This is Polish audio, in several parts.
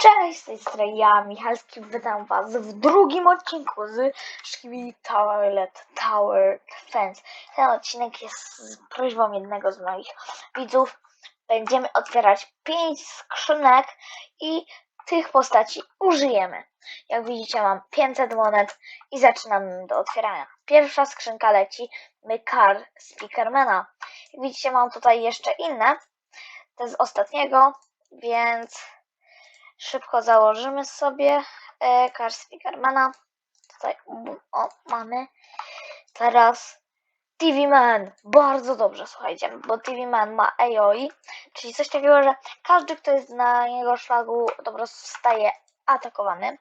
Cześć, z tej strony ja, Michalski, witam was w drugim odcinku z Szkibi Toilet Tower Defense. Ten odcinek jest z prośbą jednego z moich widzów. Będziemy otwierać pięć skrzynek i tych postaci użyjemy. Jak widzicie mam 500 monet i zaczynamy do otwierania. Pierwsza skrzynka leci Mykar Speakermana. Jak widzicie mam tutaj jeszcze inne. To z ostatniego, więc szybko założymy sobie e, Speakermana. Tutaj o, mamy. Teraz TV Man. Bardzo dobrze, słuchajcie, bo TV Man ma AOE, czyli coś takiego, że każdy, kto jest na jego szlaku, po prostu zostaje atakowany.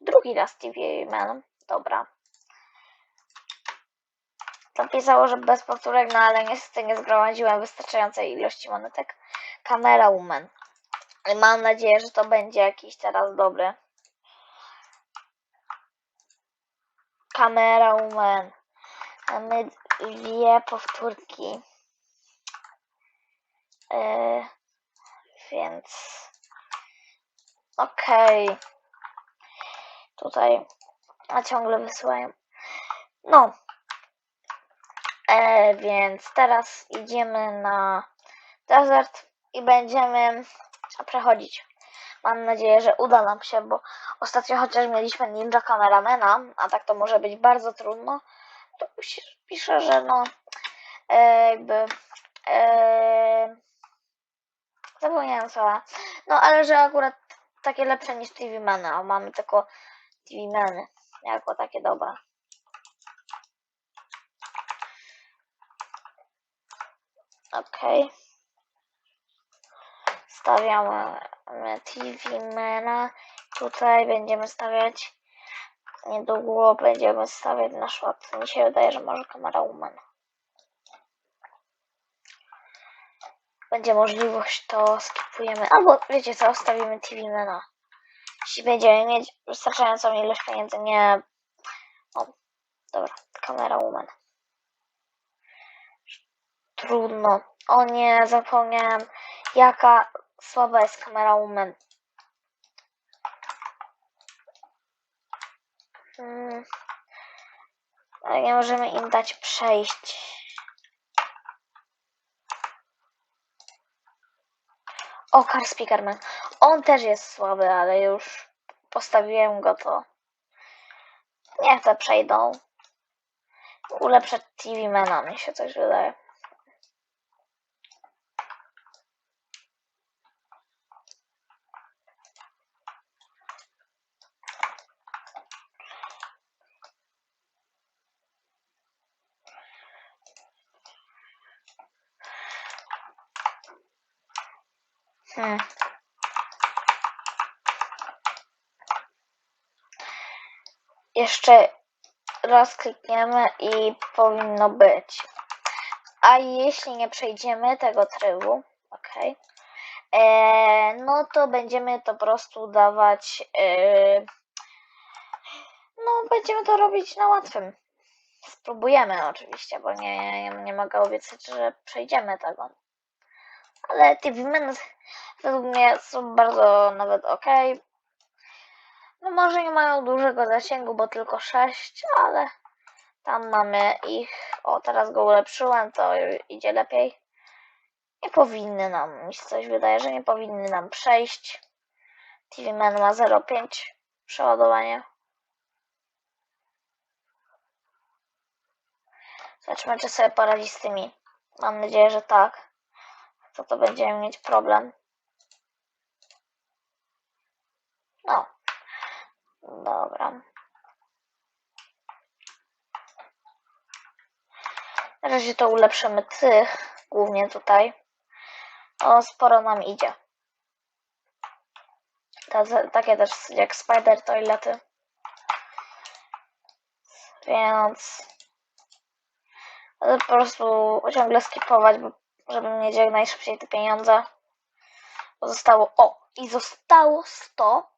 Drugi raz TV Man. Dobra. Napisało, że bez powtórek, no ale niestety nie zgromadziłem wystarczającej ilości monetek. Kamera Woman. Mam nadzieję, że to będzie jakiś teraz dobry. Kamera Woman. Mamy dwie powtórki. Yy, więc okej. Tutaj a ciągle wysyłają. No. E, więc teraz idziemy na desert i będziemy przechodzić. Mam nadzieję, że uda nam się, bo ostatnio chociaż mieliśmy ninja kameramena, a tak to może być bardzo trudno, to pisz- piszę, że no e, jakby e, zapomniałem słowa. No ale że akurat takie lepsze niż TV Many, a mamy tylko TV Many jako takie dobre. Okej. Stawiamy TV Mana. Tutaj będziemy stawiać. Niedługo będziemy stawiać nasz ład. Mi się wydaje, że może kamera Woman. Będzie możliwość, to skipujemy. Albo wiecie co, stawimy TV Mana. Jeśli będziemy mieć wystarczającą ilość pieniędzy, nie. O, dobra, kamera Woman. Trudno. O nie, zapomniałem, jaka słaba jest kamera Woman. Hmm. Ale nie możemy im dać przejść. O, Car Speakerman. On też jest słaby, ale już postawiłem go, to niech te przejdą. Ulepszę TV Mana, mi się coś wydaje. Hmm. Jeszcze raz klikniemy i powinno być. A jeśli nie przejdziemy tego trybu, ok, e, no to będziemy to po prostu dawać. E, no, będziemy to robić na łatwym. Spróbujemy oczywiście, bo nie, nie, mogę obiecać, że przejdziemy tego. Ale TV Men według mnie są bardzo nawet ok. No może nie mają dużego zasięgu, bo tylko 6, ale tam mamy ich. O, teraz go ulepszyłem, to idzie lepiej. Nie powinny nam, mi się coś wydaje, że nie powinny nam przejść. TV Man ma 0,5 przeładowanie. Zobaczmy, czy sobie poradzi z tymi. Mam nadzieję, że tak. To to będziemy mieć problem. No. Dobra. Na razie to ulepszymy tych, głównie tutaj. O, sporo nam idzie. Takie też jak Spider Toilety. Więc po prostu ciągle skipować, bo żeby mieć jak najszybciej te pieniądze. Zostało, o, i zostało 100.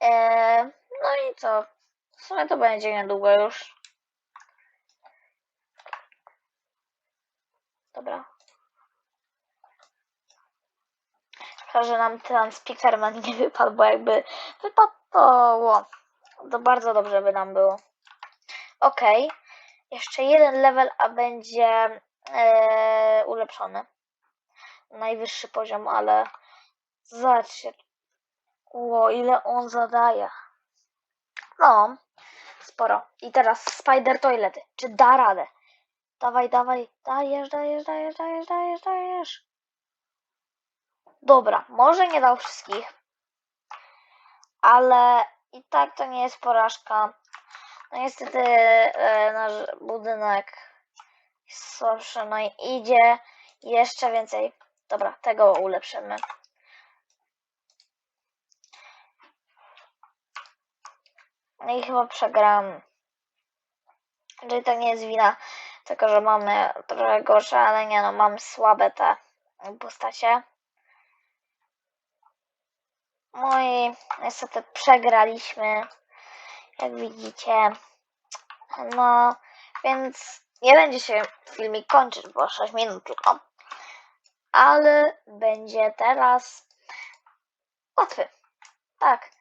Eee, no i co? W sumie to będzie niedługo już. Dobra. Szkoda, że nam ten Speakerman nie wypadł, bo jakby wypadł, to, ło, to bardzo dobrze by nam było. Okej. Jeszcze jeden level, a będzie e, ulepszony. Najwyższy poziom, ale zobaczcie. Ło, ile on zadaje. No, sporo. I teraz Spider Toilety. Czy da radę? Dawaj, dawaj, dajesz, dajesz, dajesz, dajesz, dajesz, dajesz. Dobra, może nie dał wszystkich, ale i tak to nie jest porażka. No niestety e, nasz budynek słabszy, no i idzie jeszcze więcej. Dobra, tego ulepszymy. No i chyba przegram. Czyli to nie jest wina tylko, że mamy trochę gorsze, ale nie no, mam słabe te postacie. No i niestety przegraliśmy, jak widzicie. No, więc nie będzie się filmik kończyć, bo 6 minut tylko. Ale będzie teraz łatwy. Tak.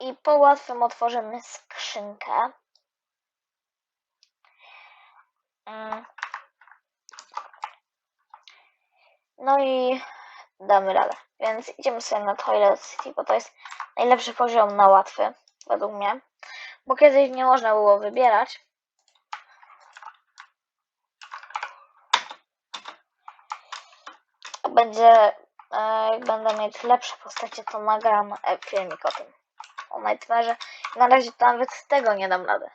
I po łatwym otworzymy skrzynkę. Mm. No i damy radę. Więc idziemy sobie na Toilet City, bo to jest najlepszy poziom na łatwy, według mnie. Bo kiedyś nie można było wybierać. Będzie, e, jak będę mieć lepsze postacie, to nagram e, filmik o tym. O Nightmare'ze. Na razie to nawet tego nie dam rady.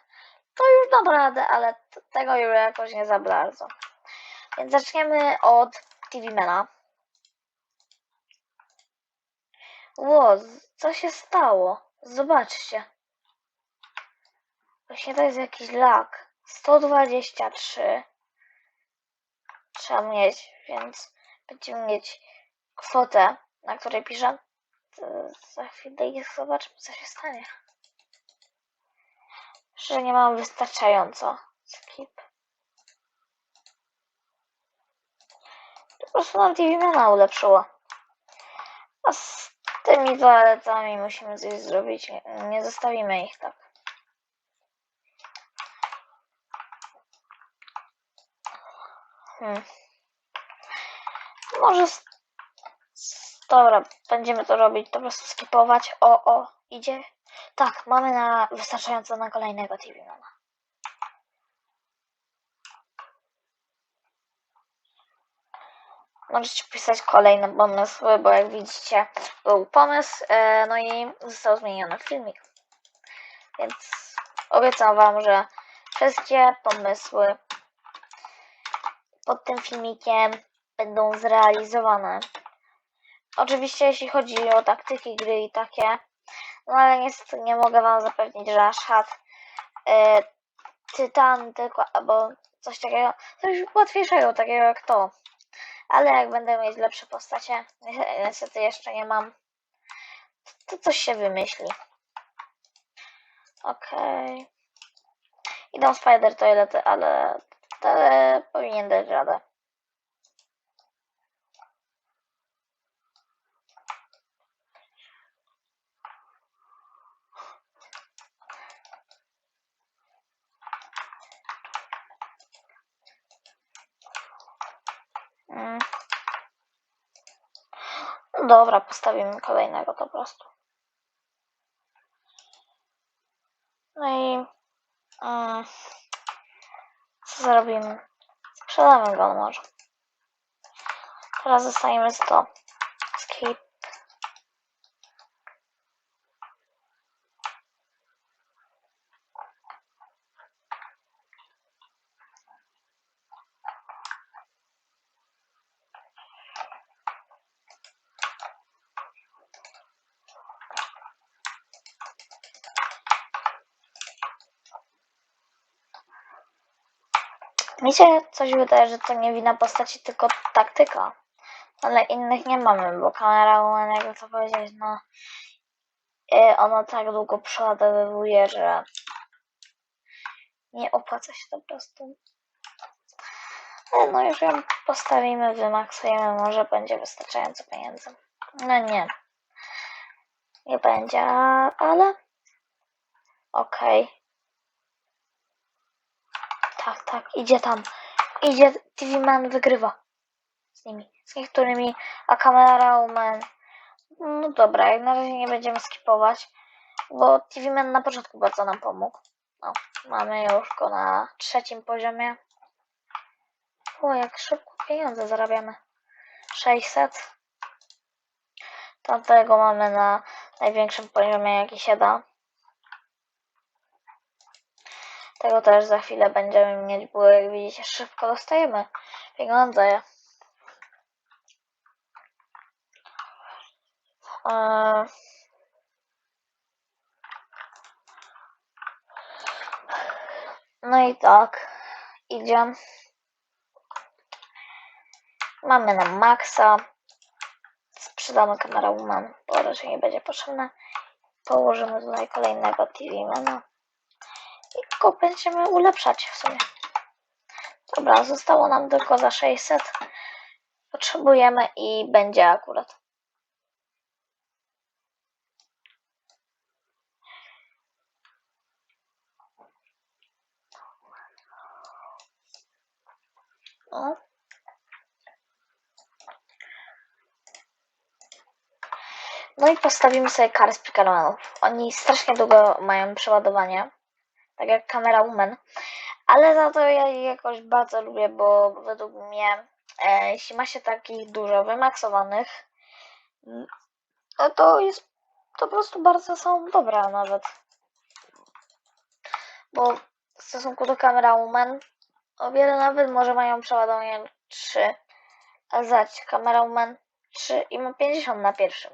To już dam radę, ale tego już jakoś nie za bardzo. Więc zaczniemy od TV Mana. Ło, co się stało? Zobaczcie. Właśnie to jest jakiś lag. 123 trzeba mieć, więc będziemy mieć kwotę, na której piszę. Za chwilę i zobaczmy, co się stanie. Że nie mam wystarczająco. Skip. Po prostu nam Mana ulepszyło. A z tymi toaletami musimy coś zrobić. Nie, zostawimy ich tak. Hmm. Może. s- Dobra, będziemy to robić, to po prostu skipować. O, o, idzie. Tak, mamy na wystarczająco na kolejnego Mana. Możecie pisać kolejne pomysły, bo jak widzicie, był pomysł, e, no i został zmieniony filmik. Więc obiecam Wam, że wszystkie pomysły pod tym filmikiem będą zrealizowane. Oczywiście, jeśli chodzi o taktyki gry i takie, no ale niestety nie mogę Wam zapewnić, że aż hat e, Tytan tylko, albo coś takiego, coś łatwiejszego, takiego jak to. Ale jak będę mieć lepsze postacie, ni- niestety jeszcze nie mam, to coś się wymyśli. Okej. Idą Spider Toilety, ale, ale powinien dać radę. Mm. Dobra, postawimy kolejnego po prostu. No i um, co zrobimy? Sprzedamy go może. Teraz zostajemy 100. Mi się coś wydaje, że to nie wina postaci, tylko taktyka. Ale innych nie mamy, bo kamera Woman, jakby to powiedzieć, no y, ona tak długo przeładowuje, że nie opłaca się po prostu. Ale no już ją postawimy, wymaksujemy, może będzie wystarczająco pieniędzy. No nie. Nie będzie, ale... Okej. Tak, tak, idzie tam. Idzie, TV Man wygrywa. Z nimi. Z niektórymi, a kamera Woman... No dobra, jak na razie nie będziemy skipować, bo TV Man na początku bardzo nam pomógł. No, mamy już go na trzecim poziomie. O, jak szybko pieniądze zarabiamy. 600. Tamtego mamy na największym poziomie, jaki się da. Tego też za chwilę będziemy mieć, bo jak widzicie, szybko dostajemy pieniądze. Eee, No i tak, idzie. Mamy na maksa. Sprzedamy kamera Woman, bo raczej nie będzie potrzebna. Położymy tutaj kolejnego TV Go będziemy ulepszać w sumie. Dobra, zostało nam tylko za 600. Potrzebujemy i będzie akurat. O. No i postawimy sobie karę speakermanów. Oni strasznie długo mają przeładowanie, tak jak kamera Woman, ale za to ja je jakoś bardzo lubię, bo według mnie, e, jeśli ma się takich dużo wymaksowanych, mm, no to jest to po prostu bardzo są dobre nawet. Bo w stosunku do kamera Woman, o wiele nawet może mają przeładowanie 3, a zać kamera Woman 3 i ma 50 na pierwszym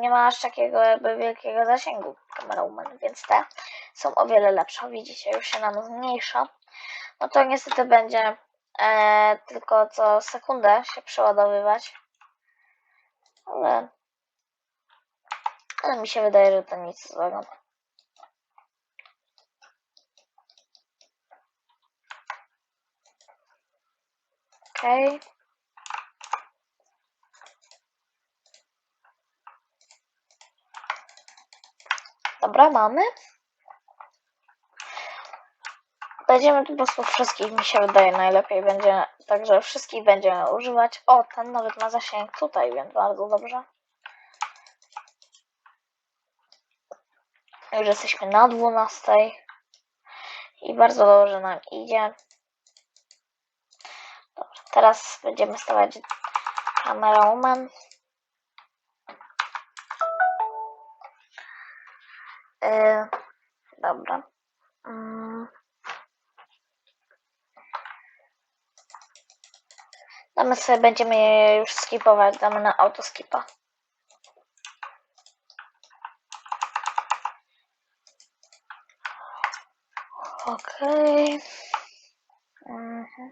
nie ma aż takiego jakby wielkiego zasięgu kamera Woman, więc te są o wiele lepsze. Widzicie, już się nam zmniejsza. No to niestety będzie e, tylko co sekundę się przeładowywać. Ale, ale mi się wydaje, że to nic złego. Okej. Okay. Dobra, mamy. Będziemy po prostu wszystkich, mi się wydaje, najlepiej będzie, także wszystkich będziemy używać. O, ten nawet ma zasięg tutaj, więc bardzo dobrze. Już jesteśmy na 12. I bardzo dobrze nam idzie. Dobra, teraz będziemy stawiać kamera Yy, dobra. Mm. Damy sobie, będziemy je już skipować, damy na autoskipa. Okej. Okay. Mhm.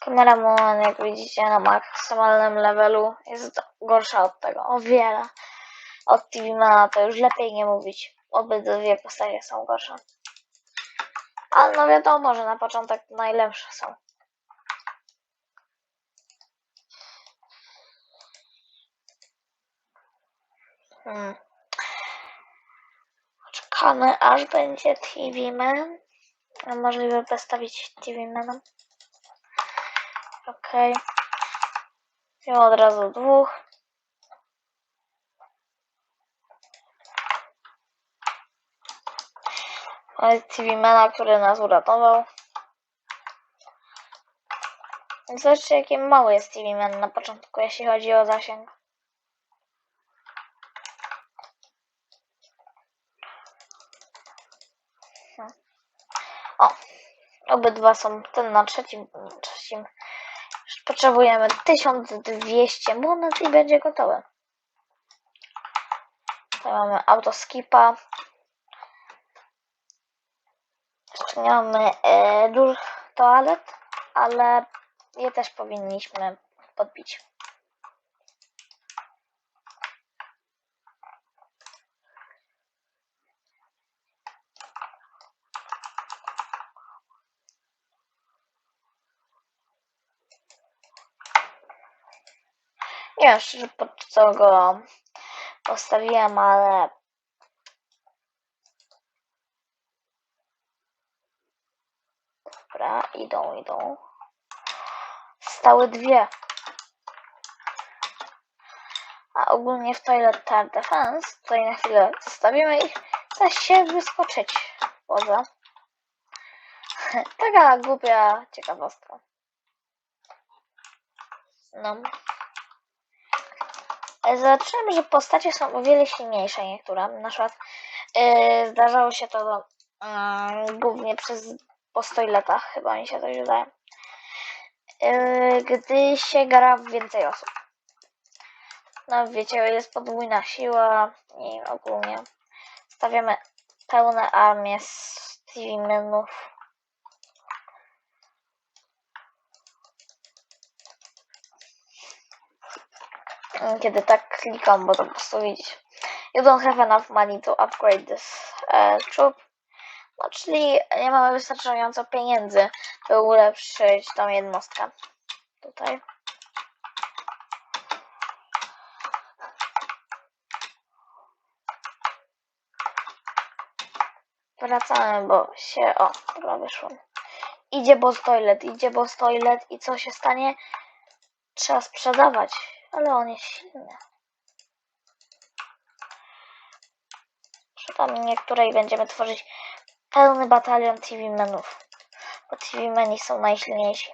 Kamera jak widzicie, na maksymalnym levelu jest gorsza od tego, o wiele od Tivimana to już lepiej nie mówić. Obydwie postacie są gorsze. Ale no wiadomo, że na początek najlepsze są. Hmm. Czekamy aż będzie TV Man. Możliwe postawić TV Manem. Okej. Okay. I od razu dwóch. TV Mana, który nas uratował. Zobaczcie, jaki mały jest TV Man na początku, jeśli chodzi o zasięg. O, obydwa są ten na trzecim, trzecim. Potrzebujemy 1200 monet i będzie gotowe. Tutaj mamy autoskipa. nie mamy e, dużych toalet, ale je też powinniśmy podbić. Nie wiem szczerze pod co go postawiłem, ale Stały dwie. A ogólnie w Toilet Tower Defense, tutaj na chwilę zostawimy ich, da się wyskoczyć poza. Taka głupia ciekawostka. No. Zobaczymy, że postacie są o wiele silniejsze niektóre. Na przykład yy, zdarzało się to yy, głównie przez po 100 latach, chyba mi się to wydaje. Yy, gdy się gra w więcej osób. No wiecie, jest podwójna siła i ogólnie stawiamy pełne armię z TV menów. Mm, Kiedy tak klikam, bo to po prostu widzieć. You don't have enough money to upgrade this uh, troop. No, czyli nie mamy wystarczająco pieniędzy, by ulepszyć tą jednostkę. Tutaj. Wracamy, bo się... O, dobra, wyszło. Idzie boss toilet, idzie boss toilet i co się stanie? Trzeba sprzedawać, ale on jest silny. Przy tam niektórej będziemy tworzyć pełny batalion TV menów. Bo TV meni są najsilniejsi.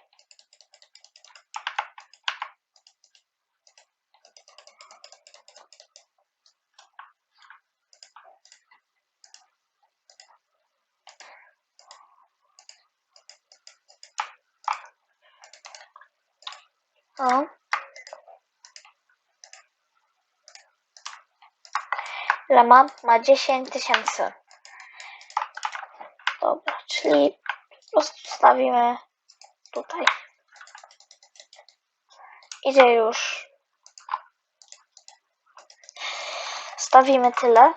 O. Ile ma? Ma 10 tysięcy. Czyli po prostu stawimy tutaj. Idzie już. Stawimy tyle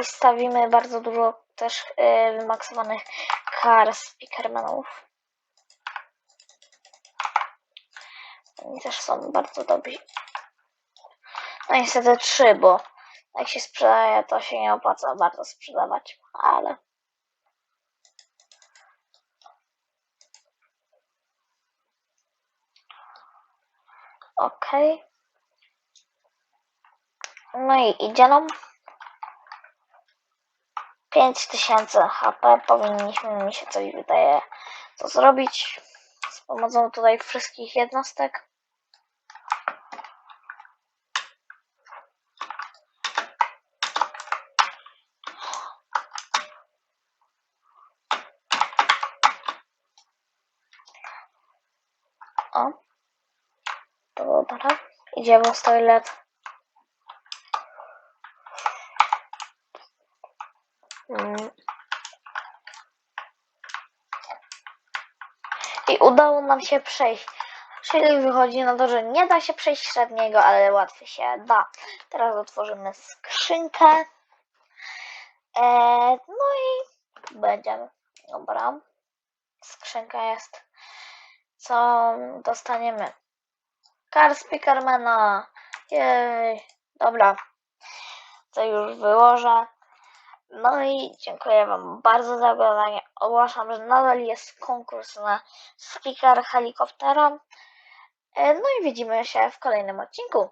i stawimy bardzo dużo też yy, wymaksowanych kar speakermanów. Oni też są bardzo dobrzy. No niestety trzy, bo jak się sprzedaje, to się nie opłaca bardzo sprzedawać, ale Okej. No i idzie nam 5000 HP. Powinniśmy, mi się coś wydaje, to zrobić z pomocą tutaj wszystkich jednostek. O. Idziemy z toilet. Mm. I udało nam się przejść. Czyli wychodzi na to, że nie da się przejść średniego, ale łatwiej się da. Teraz otworzymy skrzynkę. Eee, no i będziemy. Dobra. Skrzynka jest. Co dostaniemy? Kar Speakermana. Jej. Dobra. To już wyłożę. No i dziękuję Wam bardzo za oglądanie. Ogłaszam, że nadal jest konkurs na speaker helikoptera. E, No i widzimy się w kolejnym odcinku.